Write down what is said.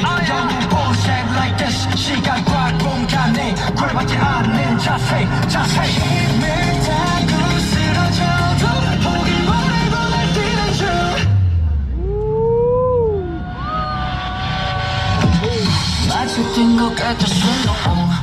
light 영의 보색 like this. 시간과 공간에 굴받지 않는 자세 자세. 힘을 다고 쓰러져도 포기 못하고 날 뛰는 중 마치 뛴것 같아 순간